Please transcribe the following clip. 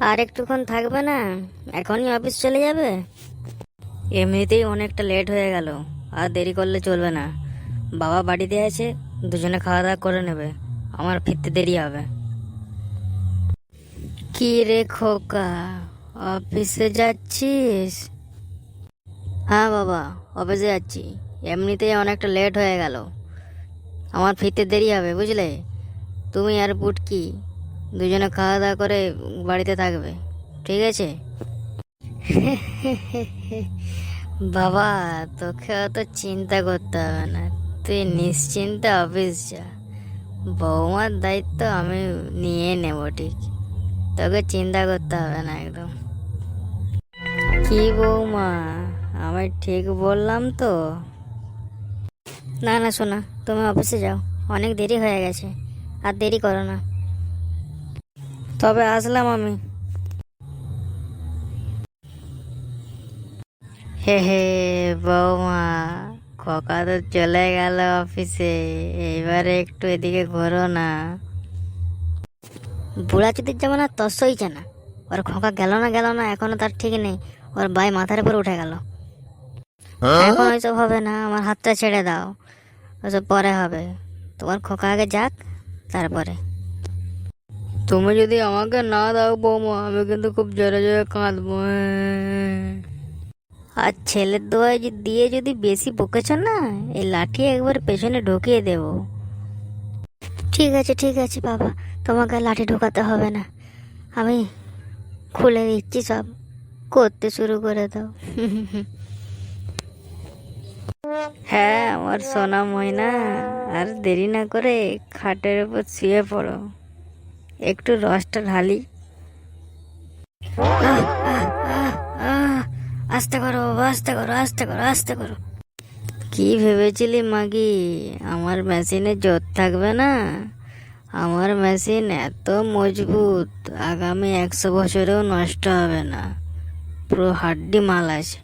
আর একটুক্ষণ থাকবে না? এখনই অফিস চলে যাবে? এমনিতেই অনেকটা লেট হয়ে গেল, আর দেরি করলে চলবে না। বাবা বাড়িতে আছে, দুজনে খাওয়া দাওয়া করে নেবে। আমার ফিরতে দেরি হবে। কি রে খোকা, অফিসে যাচ্ছিস? হ্যাঁ বাবা, অফিসে যাচ্ছি। এমনিতেই অনেকটা লেট হয়ে গেল। আমার ফিরতে দেরি হবে, বুঝলে? তুমি আর পুটকি দুজনে খাওয়া দাওয়া করে বাড়িতে থাকবে, ঠিক আছে? বাবা, তোকে অত চিন্তা করতে হবে না, তুই নিশ্চিন্তে অফিস যা। বৌমার দায়িত্ব আমি নিয়ে নেব, ঠিক? তোকে চিন্তা করতে হবে না একদম। কি বৌমা, আমি ঠিক বললাম তো? না না, শোনা, তুমি অফিসে যাও, অনেক দেরি হয়ে গেছে, আর দেরি করো না। তবে আসলাম আমি। হে হে বৌমা খোকা তো চলে গেল অফিসে এবারে একটু এদিকে ঘোরো না। বুড়া চুদির যেমন আর তস হইছে না। ওর খোকা গেল না গেল না এখনও তার ঠিক নেই। ওর ভাই মাথার উপর উঠে গেল। এখন ওইসব হবে না আমার হাতটা ছেড়ে দাও। ওসব পরে হবে। তোমার খোকা আগে যাক তারপরে। তুমি যদি আমাকে না দাও বৌমা, আমি কিন্তু খুব জোরে জোরে কাঁদবো। আর ছেলের দোয়ায় দিয়ে যদি বেশি বকেছ না, এই লাঠি একবার পেছনে ঢুকিয়ে দেব। ঠিক আছে ঠিক আছে বাবা, তোমাকে লাঠি ঢোকাতে হবে না। আমি খুলে দিচ্ছি সব, করতে শুরু করে দাও। হ্যাঁ আমার সোনা ময়না, আর দেরি না করে খাটের উপর শুয়ে পড়ো। একটু রসটা ঢালি। আস্তে করো আস্তে করো আস্তে করো আস্তে করো। কি ভেবেছিলি মাগি? আমার মেশিনে জোর থাকবে না। আমার মেশিন এত মজবুত, আগামী একশো বছরেও নষ্ট হবে না। পুরো হাড্ডি মাল আছে।